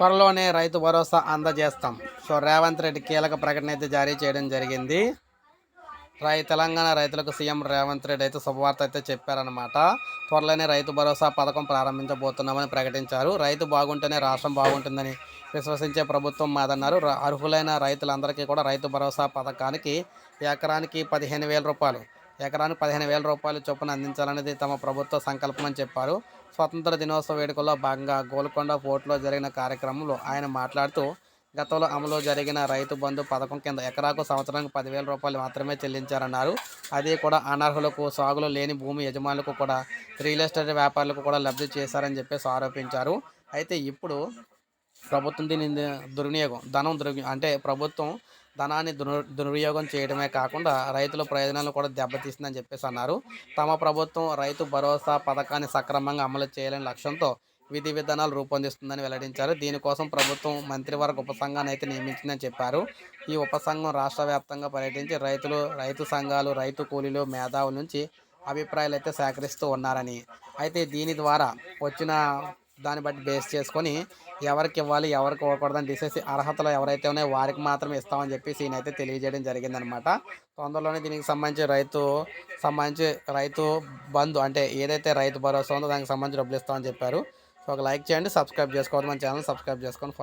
త్వరలోనే రైతు భరోసా అందజేస్తాం. సో రేవంత్ రెడ్డి కీలక ప్రకటన అయితే జారీ చేయడం జరిగింది. రై తెలంగాణ రైతులకు సీఎం రేవంత్ రెడ్డి అయితే శుభవార్త అయితే చెప్పారనమాట త్వరలోనే రైతు భరోసా పథకం ప్రారంభించబోతున్నామని ప్రకటించారు. రైతు బాగుంటేనే రాష్ట్రం బాగుంటుందని విశ్వసించే ప్రభుత్వం మాదన్నారు. అర్హులైన రైతులందరికీ కూడా రైతు భరోసా పథకానికి ఎకరానికి పదిహేను వేల రూపాయలు ఎకరానికి పదిహేను వేల రూపాయలు చొప్పున అందించాలనేది తమ ప్రభుత్వ సంకల్పమని చెప్పారు. స్వతంత్ర దినోత్సవ వేడుకల్లో భాగంగా గోల్కొండ పోర్టులో జరిగిన కార్యక్రమంలో ఆయన మాట్లాడుతూ గతంలో అమలు జరిగిన రైతు బంధు పథకం కింద ఎకరాకు సంవత్సరానికి పదివేల రూపాయలు మాత్రమే చెల్లించారన్నారు. అది కూడా అనర్హులకు సాగులో లేని భూమి యజమానులకు కూడా రియల్ ఎస్టేట్ వ్యాపారులకు కూడా లబ్ధి చేశారని చెప్పేసి ఆరోపించారు. అయితే ఇప్పుడు ప్రభుత్వం దీని దుర్వినియోగం ధనం దుర్వి అంటే ప్రభుత్వం ధనాన్ని దుర్ దుర్వినియోగం చేయడమే కాకుండా రైతుల ప్రయోజనాలను కూడా దెబ్బతీస్తుందని చెప్పేసి అన్నారు. తమ ప్రభుత్వం రైతు భరోసా పథకాన్ని సక్రమంగా అమలు చేయాలని లక్ష్యంతో విధి విధానాలు రూపొందిస్తుందని వెల్లడించారు. దీనికోసం ప్రభుత్వం మంత్రివర్గ ఉపసంఘాన్ని అయితే నియమించిందని చెప్పారు. ఈ ఉపసంఘం రాష్ట్ర వ్యాప్తంగా పర్యటించి రైతులు రైతు సంఘాలు రైతు కూలీలు మేధావుల నుంచి అభిప్రాయాలు అయితే సేకరిస్తూ ఉన్నారని. అయితే దీని ద్వారా వచ్చిన దాన్ని బట్టి బేస్ చేసుకొని ఎవరికి ఇవ్వాలి ఎవరికి ఇవ్వకూడదని డిసేసి అర్హతలు ఎవరైతే ఉన్నాయో వారికి మాత్రమే ఇస్తామని చెప్పేసి సీన్ అయితే తెలియజేయడం జరిగిందనమాట తొందరలోనే దీనికి సంబంధించి రైతు సంబంధించి రైతు బంధు అంటే ఏదైతే రైతు భరోసా ఉందో దానికి సంబంధించి డబ్బులు ఇస్తామని చెప్పారు. సో ఒక లైక్ చేయండి సబ్స్క్రైబ్ చేసుకోవాలి మన ఛానల్ సబ్స్క్రైబ్ చేసుకొని